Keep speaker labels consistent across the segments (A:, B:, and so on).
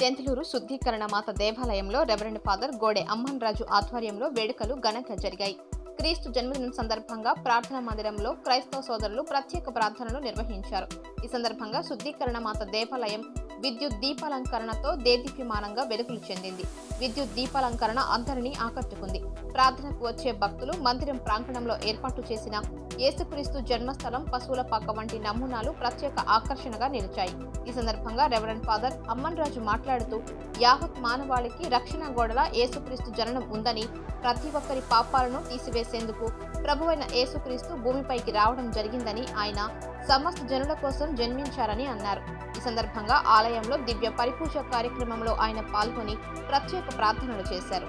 A: దెంతులూరు శుద్ధీకరణ మాత దేవాలయంలో రెవరెండ్ ఫాదర్ గోడె అమ్మన్ రాజు ఆధ్వర్యంలో వేడుకలు ఘనంగా జరిగాయి. క్రీస్తు జన్మదినం సందర్భంగా ప్రార్థన మందిరంలో క్రైస్తవ సోదరులు ప్రత్యేక ప్రార్థనలు నిర్వహించారు. ఈ సందర్భంగా శుద్ధీకరణ మాత దేవాలయం విద్యుత్ దీపాలంకరణతో దేదీప్యమానంగా వెలుగులు చెందింది. విద్యుత్ దీపాలంకరణ అందరినీ ఆకట్టుకుంది. ప్రార్థనకు వచ్చే భక్తులు మందిరం ప్రాంగణంలో ఏర్పాటు చేసిన యేసుక్రీస్తు జన్మస్థలం పశువుల పాక వంటి నమూనాలు ప్రత్యేక ఆకర్షణగా నిలిచాయి. ఈ సందర్భంగా రెవరెండ్ ఫాదర్ అమ్మన్ రాజు మాట్లాడుతూ యావత్ మానవాళికి రక్షణ గోడల యేసుక్రీస్తు జననం ఉందని ప్రతి ఒక్కరి పాపాలను తీసివేసేందుకు ప్రభువైన యేసుక్రీస్తు భూమిపైకి రావడం జరిగిందని ఆయన సమస్త జనుల కోసం జన్మించారని అన్నారు. ఈ సందర్భంగా ఆలయంలో దివ్య పరిపూజ కార్యక్రమంలో ఆయన పాల్గొని ప్రత్యేక ప్రార్థనలు చేశారు.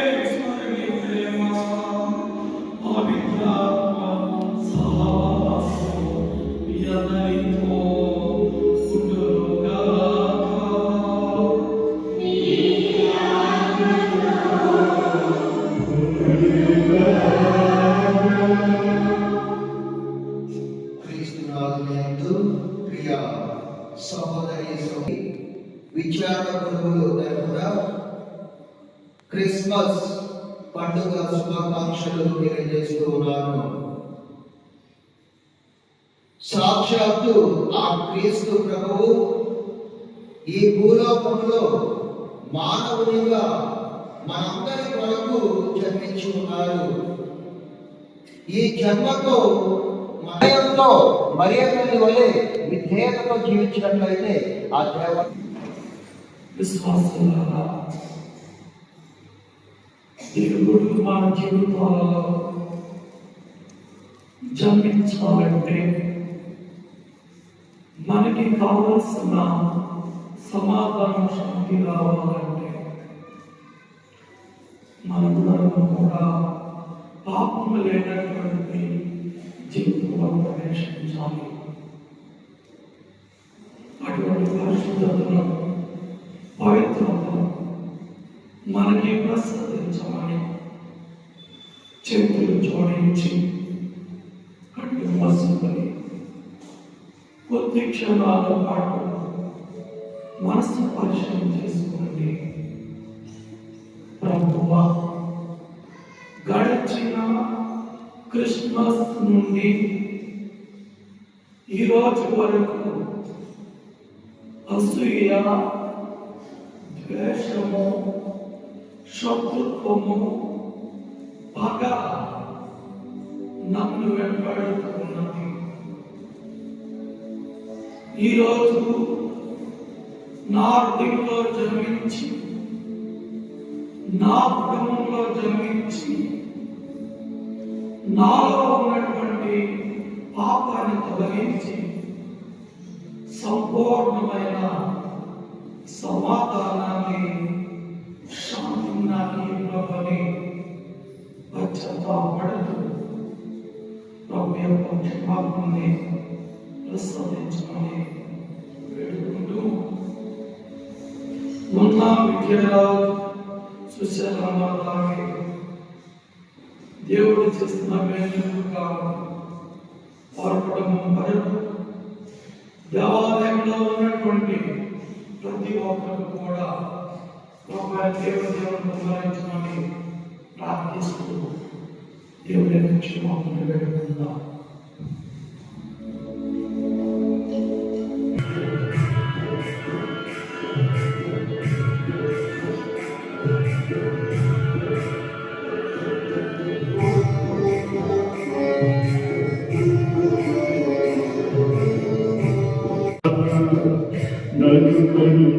B: ప్రియ సహోదరి సహోదరి కూడా క్రిస్మస్ పండుగ శుభాకాంక్షలు తెలియజేస్తూ ఉన్నాను సాక్షాత్తు ఆ క్రీస్తు ప్రభువు ఈ భూలోకంలో మానవునిగా మనందరి కొరకు జన్మించి ఉన్నారు. ఈ జన్మతో మరణంలో మరియతల్లి వలె విధేయతతో జీవించినట్లయితే ఆ దేవ
C: విశ్వాసులారా దేవుడు మన జీవితాలలో జన్మించాలంటే మనకి కావలసిన సమాధానం శాంతి రావాలంటే మనందరం కూడా పాపం లేనటువంటి పరిశుద్ధమును పవిత్రమును మనకి ప్రసాదించమని చేతులు జోడించి కళ్ళు మసుకొని కొద్ది క్షణాల పాటు మనసు పరిచయం చేసుకోండి. ప్రభువా గడిచిన క్రిస్మస్ నుండి ఈరోజు వరకు వరకు అసూయ ద్వేషము శత్రుత్వము పగ నన్ను వెంబడుతున్నది ఈరోజు నా హృదయంలో జన్మించి నా కుటుంబంలో జన్మించి నాలో ఉన్నటువంటి పాపాన్ని తొలగించి సంపూర్ణమైన సమాధానాన్ని శాంతిని నాకు ఇవ్వమని పశ్చాత్తాపడుతూ ప్రభు యొక్క క్షమాపణని ప్రసాదించమని వేడుకుంటూ మొన్న విద్యరాజు సుశీలమ్మలాగే దేవుడు చేస్తున్న మేలుగా పరపడము పరపు దేవాలయంలో ఉన్నటువంటి ప్రతి ఒక్కరు కూడా ఒక దేవదేవుని ప్రార్థిస్తూ దేవుడి క్షమాపణ వేడుకుందాం.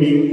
C: into.